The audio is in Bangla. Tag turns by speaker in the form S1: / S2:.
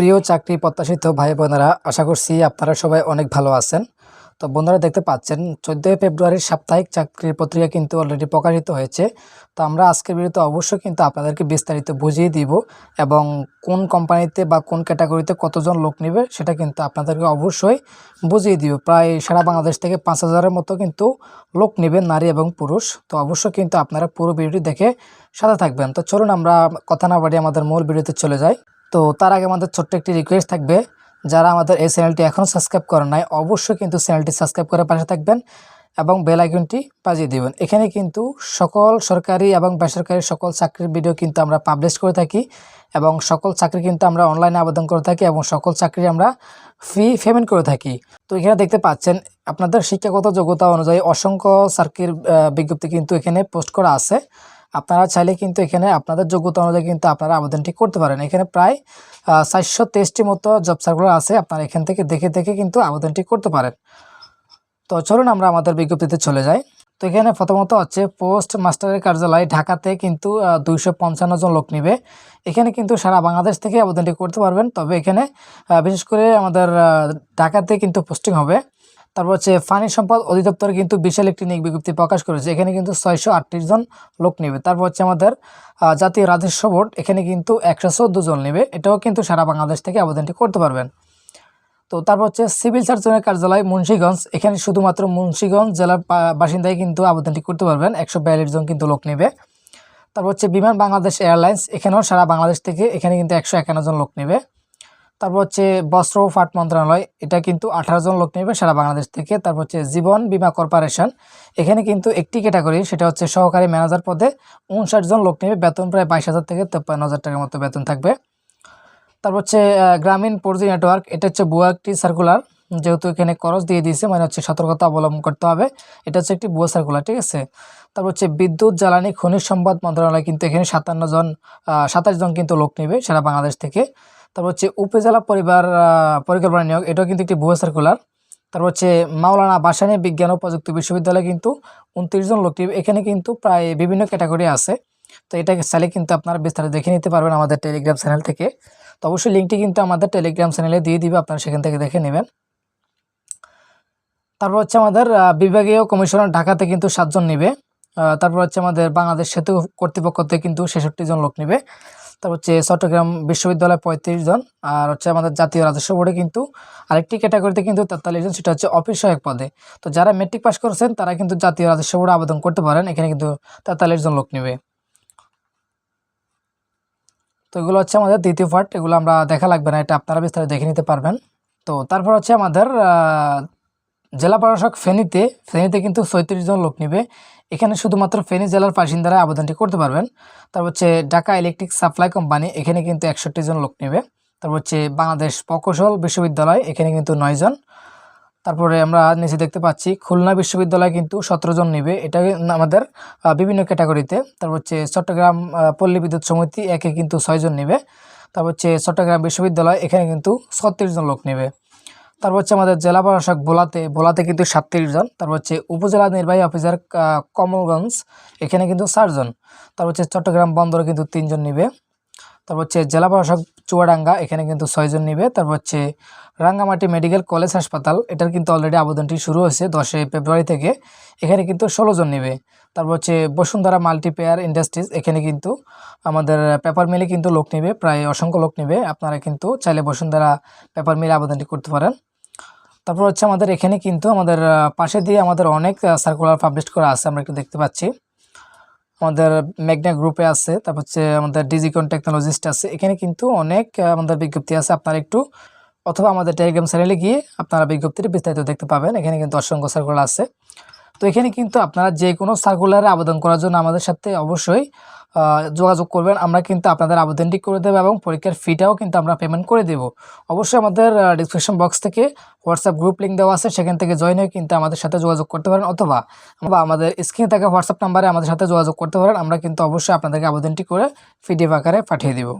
S1: প্রিয় চাকরি প্রত্যাশিত ভাই বোনেরা, আশা করছি আপনারা সবাই অনেক ভালো আছেন। তো বন্ধুরা দেখতে পাচ্ছেন, চোদ্দোই ফেব্রুয়ারির সাপ্তাহিক চাকরির পত্রিকা কিন্তু অলরেডি প্রকাশিত হয়েছে। তো আমরা আজকের ভিডিওতে অবশ্যই কিন্তু আপনাদেরকে বিস্তারিত বুঝিয়ে দিব এবং কোন কোম্পানিতে বা কোন ক্যাটাগরিতে কতজন লোক নেবে সেটা কিন্তু আপনাদেরকে অবশ্যই বুঝিয়ে দিব। প্রায় সারা বাংলাদেশ থেকে পাঁচ হাজারের মতো কিন্তু লোক নেবে নারী এবং পুরুষ। তো অবশ্যই কিন্তু আপনারা পুরো ভিডিওটি দেখে সাথে থাকবেন। তো চলুন আমরা কথা না বাড়িয়ে আমাদের মূল ভিডিওতে চলে যাই। তো তার আগে আমাদের ছোট্ট একটি রিকোয়েস্ট থাকবে। যারা আমাদের এই চ্যানেলটি এখনও সাবস্ক্রাইব করেন নাই, অবশ্যই কিন্তু চ্যানেলটি সাবস্ক্রাইব করে পাশে থাকবেন এবং বেল আইকনটি বাজিয়ে দিবেন। এখানে কিন্তু সকল সরকারি এবং বেসরকারি সকল চাকরির ভিডিও কিন্তু আমরা পাবলিশ করে থাকি এবং সকল চাকরি কিন্তু আমরা অনলাইনে আবেদন করে থাকি এবং সকল চাকরি আমরা ফি পেমেন্ট করে থাকি। তো এখানে দেখতে পাচ্ছেন, আপনাদের শিক্ষাগত যোগ্যতা অনুযায়ী অসংখ্য চাকরির বিজ্ঞপ্তি কিন্তু এখানে পোস্ট করা আছে। আপনারা চাইলে কিন্তু এখানে আপনাদের যোগ্যতা অনুযায়ী কিন্তু আপনারা আবেদনটি করতে পারেন। এখানে প্রায় চারশো তেইশটি মতো জব সার্কুলার আছে, আপনারা এখান থেকে দেখে দেখে কিন্তু আবেদনটি করতে পারেন। তো চলুন আমরা আমাদের বিজ্ঞপ্তিতে চলে যাই। তো এখানে প্রথমত হচ্ছে পোস্ট মাস্টারের কার্যালয় ঢাকাতে কিন্তু দুইশো পঞ্চান্ন জন লোক নিবে। এখানে কিন্তু সারা বাংলাদেশ থেকে আবেদনটি করতে পারবেন। তবে এখানে বিশেষ করে আমাদের ঢাকাতে কিন্তু পোস্টিং হবে। তারপর হচ্ছে পানি সম্পদ অধিদপ্তর কিন্তু বিশাল একটি নিয়োগ বিজ্ঞপ্তি প্রকাশ করেছে। এখানে কিন্তু ছয়শো আটত্রিশ জন লোক নেবে। তারপর হচ্ছে আমাদের জাতীয় রাজস্ব বোর্ড এখানে কিন্তু একশো চোদ্দ জন নেবে। এটাও কিন্তু সারা বাংলাদেশ থেকে আবেদনটি করতে পারবেন। তো তারপর হচ্ছে সিভিল সার্জনের কার্যালয় মুন্সীগঞ্জ, এখানে শুধুমাত্র মুন্সীগঞ্জ জেলার বা- বাসিন্দাই কিন্তু আবেদনটি করতে পারবেন। একশো বিয়াল্লিশ জন কিন্তু লোক নেবে। তারপর হচ্ছে বিমান বাংলাদেশ এয়ারলাইন্স, এখানেও সারা বাংলাদেশ থেকে এখানে কিন্তু একশো একান্ন জন লোক নেবে। তারপর হচ্ছে বস্ত্র ও পাট মন্ত্রণালয়, এটা কিন্তু আঠারো জন লোক নেবে সারা বাংলাদেশ থেকে। তারপর হচ্ছে জীবন বীমা কর্পোরেশন, এখানে কিন্তু একটি ক্যাটাগরি, সেটা হচ্ছে সহকারী ম্যানেজার পদে উনষাট জন লোক নেবে। বেতন প্রায় বাইশ হাজার থেকে তেপ্পান্ন হাজার টাকার মতো বেতন থাকবে। তারপর হচ্ছে গ্রামীণ পর্যি নেটওয়ার্ক, এটা হচ্ছে বুয়া একটি সার্কুলার যেহেতু এখানে খরচ দিয়ে দিয়েছে মানে হচ্ছে সতর্কতা অবলম্বন করতে হবে। এটা হচ্ছে একটি বুয়া সার্কুলার ঠিক আছে? তারপর হচ্ছে বিদ্যুৎ, জ্বালানি, খনিজ সম্পদ মন্ত্রণালয় কিন্তু এখানে সাতান্ন জন সাতাশ জন কিন্তু লোক নেবে সারা বাংলাদেশ থেকে। তারপর হচ্ছে উপজেলা পরিবার পরিকল্পনা নিয়োগ, এটাও কিন্তু একটি ভুয়া সার্কুলার তারপর হচ্ছে মাওলানা বাসানী বিজ্ঞান ও প্রযুক্তি বিশ্ববিদ্যালয় কিন্তু উনত্রিশ জন লোক এখানে কিন্তু প্রায় বিভিন্ন ক্যাটাগরি আছে। তো এটাকে চাইলে কিন্তু আপনারা বিস্তারিত দেখে নিতে পারবেন আমাদের টেলিগ্রাম চ্যানেল থেকে। তো অবশ্যই লিঙ্কটি কিন্তু আমাদের টেলিগ্রাম চ্যানেলে দিয়ে দিবে, আপনারা সেখান থেকে দেখে নেবেন। তারপর হচ্ছে আমাদের বিভাগীয় কমিশনার ঢাকাতে কিন্তু সাতজন নেবে। তারপর হচ্ছে আমাদের বাংলাদেশ সেতু কর্তৃপক্ষ থেকে কিন্তু ছেষট্টি জন লোক নেবে। তারপর হচ্ছে চট্টগ্রাম বিশ্ববিদ্যালয় পঁয়ত্রিশ জন, আর হচ্ছে আমাদের জাতীয় রাজস্ব বোর্ডে কিন্তু আরেকটি ক্যাটাগরিতে কিন্তু তেতাল্লিশ জন, সেটা হচ্ছে অফিস সহায়ক পদে। তো যারা মেট্রিক পাস করেছেন, তারা কিন্তু জাতীয় রাজস্ব বোর্ডে আবেদন করতে পারেন, এখানে কিন্তু তেতাল্লিশ জন লোক নেবে। তো এগুলো হচ্ছে আমাদের দ্বিতীয় পার্ট এগুলো আমরা দেখা লাগবে না, এটা আপনারা বিস্তারিত দেখে নিতে পারবেন। তো তারপর হচ্ছে আমাদের জেলা প্রশাসক ফেনীতে ফেনীতে কিন্তু পঁয়ত্রিশ জন লোক নেবে। এখানে শুধুমাত্র ফেনী জেলার বাসিন্দারা আবেদনটি করতে পারবেন। তারপর হচ্ছে ঢাকা ইলেকট্রিক সাপ্লাই কোম্পানি, এখানে কিন্তু একষট্টি জন লোক নেবে। তারপর হচ্ছে বাংলাদেশ প্রকৌশল বিশ্ববিদ্যালয়, এখানে কিন্তু নয় জন। তারপরে আমরা নিচে দেখতে পাচ্ছি, খুলনা বিশ্ববিদ্যালয় কিন্তু সতেরো জন নেবে। এটা আমাদের বিভিন্ন ক্যাটাগরিতে। তারপর হচ্ছে চট্টগ্রাম পল্লী বিদ্যুৎ সমিতি একে কিন্তু ছয়জন নেবে। তারপর হচ্ছে চট্টগ্রাম বিশ্ববিদ্যালয়, এখানে কিন্তু ছত্রিশ জন লোক নেবে। তারপর হচ্ছে আমাদের জেলা প্রশাসক ভোলাতে ভোলাতে কিন্তু সাতত্রিশ জন, তারপর হচ্ছে উপজেলা নির্বাহী অফিসার কমলগঞ্জ, এখানে কিন্তু চারজন তারপর হচ্ছে চট্টগ্রাম বন্দরে কিন্তু তিনজন নিবে। তারপর হচ্ছে জেলা প্রশাসক চুয়াডাঙ্গা, এখানে কিন্তু ছয়জন নিবে। তারপর হচ্ছে রাঙ্গামাটি মেডিকেল কলেজ হাসপাতাল, এটার কিন্তু অলরেডি আবেদনটি শুরু হয়েছে দশই ফেব্রুয়ারি থেকে। এখানে কিন্তু ষোলো জন নেবে। তারপর হচ্ছে বসুন্ধরা মাল্টিপেয়ার ইন্ডাস্ট্রিজ এখানে কিন্তু আমাদের পেপার মিলে কিন্তু লোক নেবে, প্রায় অসংখ্য লোক নেবে। আপনারা কিন্তু চাইলে বসুন্ধরা পেপার মিলে আবেদনটি করতে পারেন। তারপর হচ্ছে আমাদের এখানে কিন্তু আমাদের পাশে দিয়ে আমাদের অনেক সার্কুলার পাবলিশ করা আছে, আমরা একটু দেখতে পাচ্ছি। আমাদের ম্যাগনা গ্রুপে আছে, তারপর হচ্ছে আমাদের ডিজিকন টেকনোলজিস্ট আছে। এখানে কিন্তু অনেক আমাদের বিজ্ঞপ্তি আছে, আপনারা একটু, অথবা আমাদের টেলিগ্রাম চ্যানেলে গিয়ে আপনারা বিজ্ঞপ্তিটি বিস্তারিত দেখতে পাবেন। এখানে কিন্তু অসংখ্য সার্কুলার আছে। তো এখানে কিন্তু আপনারা যে কোনো সার্কুলারে আবেদন করার জন্য আমাদের সাথে অবশ্যই যোগাযোগ করবেন। আমরা কিন্তু আপনাদের আবেদনটি করে দেবো এবং পরীক্ষার ফিটাও কিন্তু আমরা পেমেন্ট করে দেব। অবশ্যই আমাদের ডিসক্রিপশন বক্স থেকে হোয়াটসঅ্যাপ গ্রুপ লিঙ্ক দেওয়া আছে। সেখান থেকে জয়েন হয়ে কিন্তু আমাদের সাথে যোগাযোগ করতে পারেন অথবা বা আমাদের স্ক্রিনে থাকা হোয়াটসঅ্যাপ নাম্বারে আমাদের সাথে যোগাযোগ করতে পারেন। আমরা কিন্তু অবশ্যই আপনাদেরকে আবেদনটি করে পিডিএফ আকারে পাঠিয়ে দেবো।